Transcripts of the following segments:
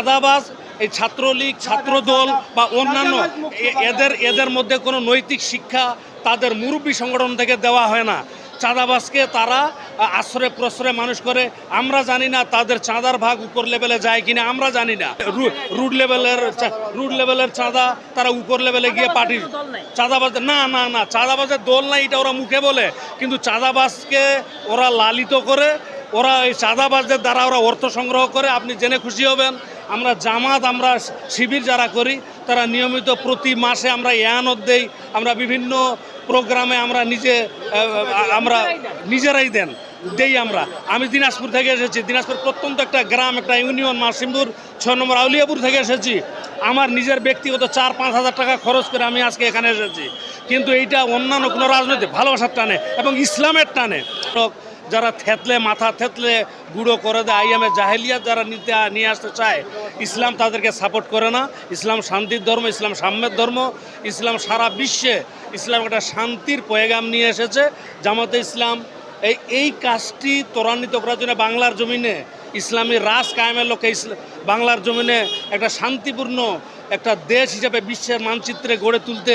চাঁদাবাজ এই ছাত্রলীগ ছাত্রদল বা অন্যান্য এদের এদের মধ্যে কোনো নৈতিক শিক্ষা তাদের মুরব্বী সংগঠন থেকে দেওয়া হয় না। চাঁদাবাজকে তারা আশ্রয় প্রশ্রয় মানুষ করে। আমরা জানি না তাদের চাঁদার ভাগ উপর লেভেলে যায় কিনা আমরা জানি না। রুট লেভেলের রুট লেভেলের চাঁদা তারা উপর লেভেলে গিয়ে পার্টি চাঁদাবাজ না না না চাঁদাবাজের দল নাই এটা ওরা মুখে বলে। কিন্তু চাঁদাবাজকে ওরা লালিত করে ওরা এই চাঁদাবাজদের দ্বারা ওরা অর্থ সংগ্রহ করে। আপনি জেনে খুশি হবেন আমরা জামাত, আমরা শিবির যারা করি, তারা নিয়মিত প্রতি মাসে আমরা ইয়ানত দেই, আমরা বিভিন্ন প্রোগ্রামে আমরা নিজে আমরা নিজেরাই দেন, দেই আমরা। আমি দিনাজপুর থেকে এসেছি, দিনাজপুর প্রত্যন্ত একটা গ্রাম, একটা ইউনিয়ন মাসিমপুর ছয় নম্বর আউলিয়াপুর থেকে এসেছি। আমার নিজের ব্যক্তিগত চার, পাঁচ হাজার টাকা খরচ করে আমি আজকে এখানে এসেছি। কিন্তু এইটা অন্যান্য কোনো রাজনৈতিক ভালোবাসার টানে এবং ইসলামের টানে। যারা থেতলে, মাথা থেতলে গুঁড়ো করে দেয় আইএমএ জাহেলিয়া যারা নিতে, নিয়ে আসতে চায়, ইসলাম তাদেরকে সাপোর্ট করে না। ইসলাম শান্তির ধর্ম, ইসলাম সাম্যের ধর্ম, ইসলাম সারা বিশ্বে ইসলাম একটা শান্তির পয়গাম নিয়ে এসেছে। জামাতে ইসলাম, এই এই কাজটি ত্বরান্বিত করার জন্য বাংলার জমিনে ইসলামী রাজ কায়েমের লোকে বাংলার জমিনে একটা শান্তিপূর্ণ একটা দেশ হিসেবে বিশ্বের মানচিত্রে গড়ে তুলতে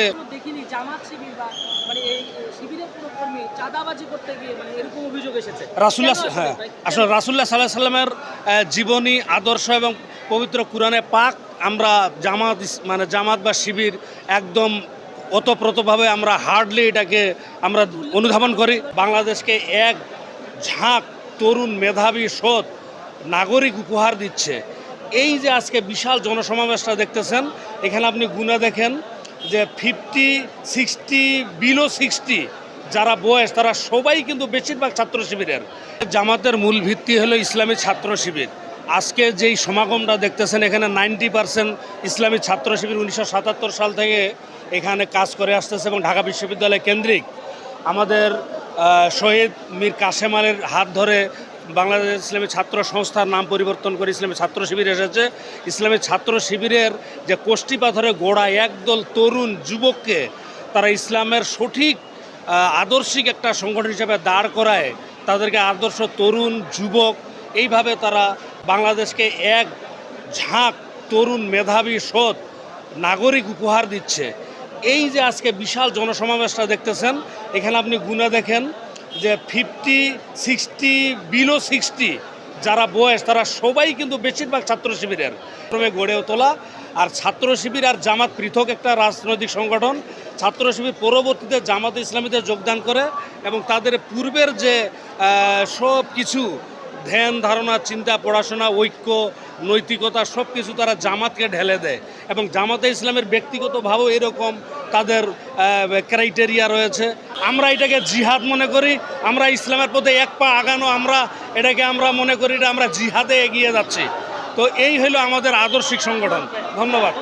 জামাত শিবির বা মানে এই শিবিরের কোনো কর্মী চাঁদাবাজি করতে গিয়ে মানে এরকম অভিযোগ এসেছে? রাসুল্লাহ হ্যাঁ আসলে রাসুল্লাহ সাল্লাহ সাল্লামের জীবনী আদর্শ এবং পবিত্র কোরআনে পাক আমরা জামাত মানে জামাত বা শিবির একদম ওতপ্রোতভাবে আমরা হার্ডলি এটাকে আমরা অনুধাবন করি। বাংলাদেশকে এক ঝাঁক তরুণ মেধাবী সৎ নাগরিক উপহার দিচ্ছে। এই যে আজকে বিশাল জনসমাবেশটা দেখতেছেন এখানে আপনি গুণা দেখেন যে ফিফটি সিক্সটি বিলো সিক্সটি যারা বয়স, তারা সবাই কিন্তু বেশিরভাগ ছাত্র শিবিরের। জামাতের মূল ভিত্তি হলো ইসলামী ছাত্র শিবির। আজকে যেই সমাগমটা দেখতেছেন, এখানে নাইনটি পার্সেন্ট ইসলামী ছাত্র শিবির উনিশশো সাতাত্তর সাল থেকে এখানে কাজ করে আসতেছে এবং ঢাকা বিশ্ববিদ্যালয় কেন্দ্রিক। আমাদের শহীদ মীর কাসেম আলীর হাত ধরে বাংলাদেশ ইসলামী ছাত্র সংস্থার নাম পরিবর্তন করে ইসলামী ছাত্র শিবির এসেছে। ইসলামী ছাত্র শিবিরের যে কোষ্ঠী পাথরে গোড়া, একদল তরুণ যুবককে তারা ইসলামের সঠিক আদর্শিক একটা সংগঠন হিসেবে দাঁড় করায়, তাদেরকে আদর্শ তরুণ, যুবক, এইভাবে তারা বাংলাদেশকে এক ঝাঁক তরুণ মেধাবী, সৎ নাগরিক উপহার দিচ্ছে। এই যে আজকে বিশাল জনসমাবেশটা দেখতেছেন, এখানে আপনি গুণা দেখেন যে ফিফটি সিক্সটি বিলো সিক্সটি যারা বয়স, তারা সবাই কিন্তু বেশিরভাগ ছাত্র শিবিরের। ক্রমে গড়ে তোলা। আর ছাত্র শিবির আর জামাত পৃথক একটা রাজনৈতিক সংগঠন। ছাত্র শিবির পরবর্তীতে জামাত ইসলামীতে যোগদান করে এবং তাদের পূর্বের যে সব কিছু ধ্যান, ধারণা, চিন্তা, পড়াশোনা, ঐক্য, নৈতিকতা সব কিছু তারা জামাতকে ঢেলে দেয়। এবং জামাতে ইসলামের ব্যক্তিগতভাবেও এরকম তাদের ক্রাইটেরিয়া রয়েছে। আমরা এটাকে জিহাদ মনে করি, আমরা ইসলামের পথে এক পা আগানো, আমরা এটাকে আমরা মনে করি এটা আমরা জিহাদে এগিয়ে যাচ্ছি। তো এই হলো আমাদের আদর্শিক সংগঠন। ধন্যবাদ।